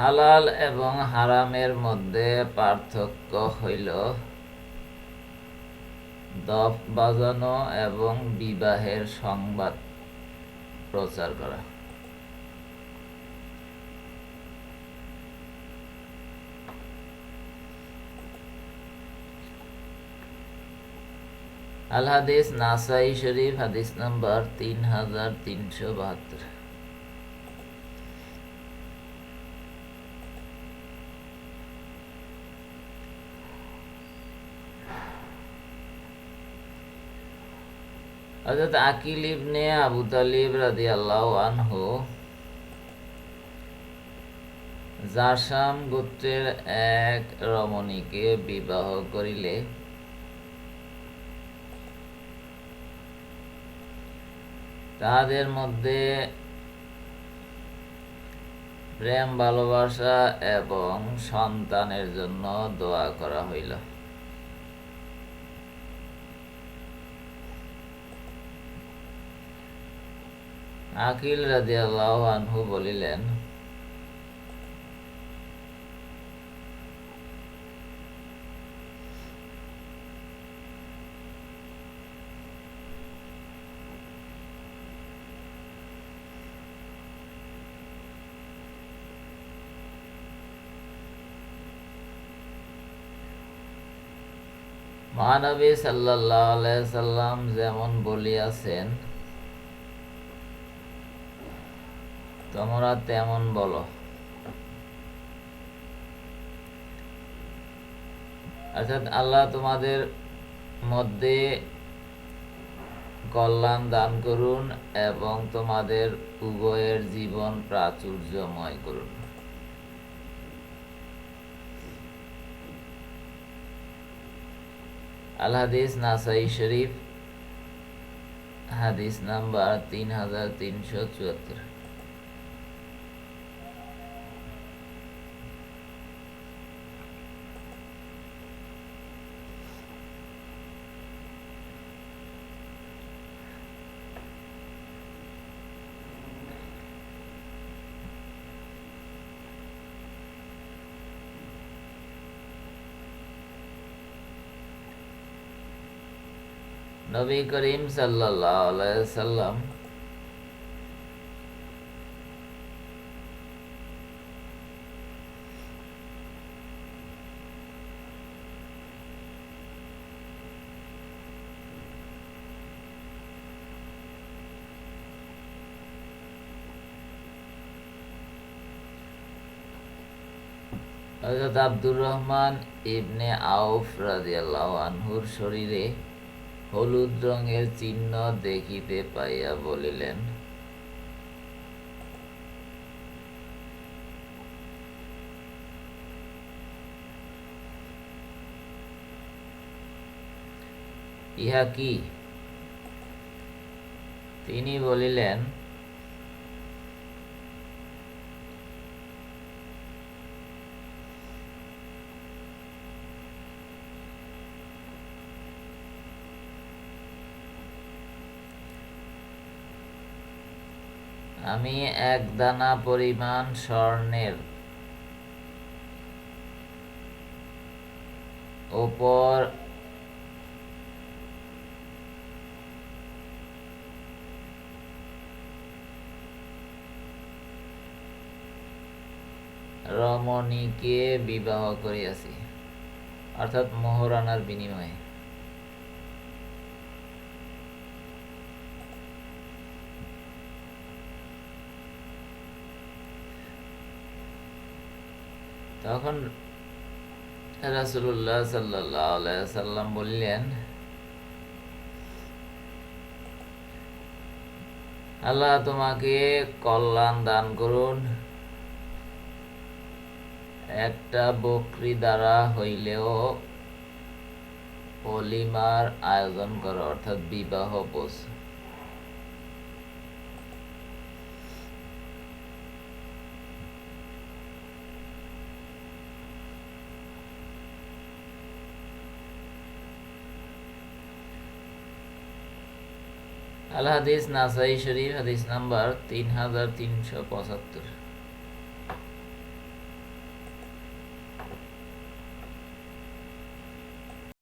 হালাল এবং হারামের মধ্যে পার্থক্য হইল দফ বাজানো এবং বিবাহের সংবাদ প্রচার করা। আল হাদিস নাসাই শরীফ, হাদিস নাম্বার তিন হাজার তিনশো বাহাত্তর। হজরত আকিল ইবনে আবু তালিব রাদিয়াল্লাহু আনহু জাসাম গোত্রের এক রমণীকে বিবাহ করিলে তাদের মধ্যে প্রেম ভালোবাসা এবং সন্তানের জন্য দোয়া করা হইল। আকিল রাদিয়াল্লাহু আনহু বলিলেন মহানবী আলাইহি সাল্লাম যেমন বলিয়াছেন তোমরা তেমন বলো। অর্থাৎ আল্লাহ তোমাদের মধ্যে কল্যাণ দান করুন এবং তোমাদের উভয়ের জীবন প্রাচুর্যময় করুন। আল হাদিস নাসাই শরীফ, হাদিস নাম্বার তিন হাজার তিনশো চুয়াত্তর। নবী করিম আলাইহি সাল্লাম আব্দুর রহমান ইবনে আউফ রাদিয়াল্লাহু আনহুর শরীরে হলুদ রঙের চিহ্ন দেখিতে পাইয়া বলিলেন ইহা কি? তিনি বলিলেন আমি এক দানা পরিমাণ স্বর্ণের ওপর রমণীকে বিবাহ করিয়াছি অর্থাৎ মোহরানার বিনিময়ে। তখন রাসুল্লাহ সাল্লাহ সাল্লাম বললেন, আল্লাহ তোমাকে কল্যাণ দান করুন। একটা বকরি দ্বারা হইলেও অলিমার আয়োজন করো, অর্থাৎ বিবাহ পোষ আল হাদিস নাসাই শরীফ হাদিস নাম্বার তিন হাজার তিনশো পঁচাত্তর।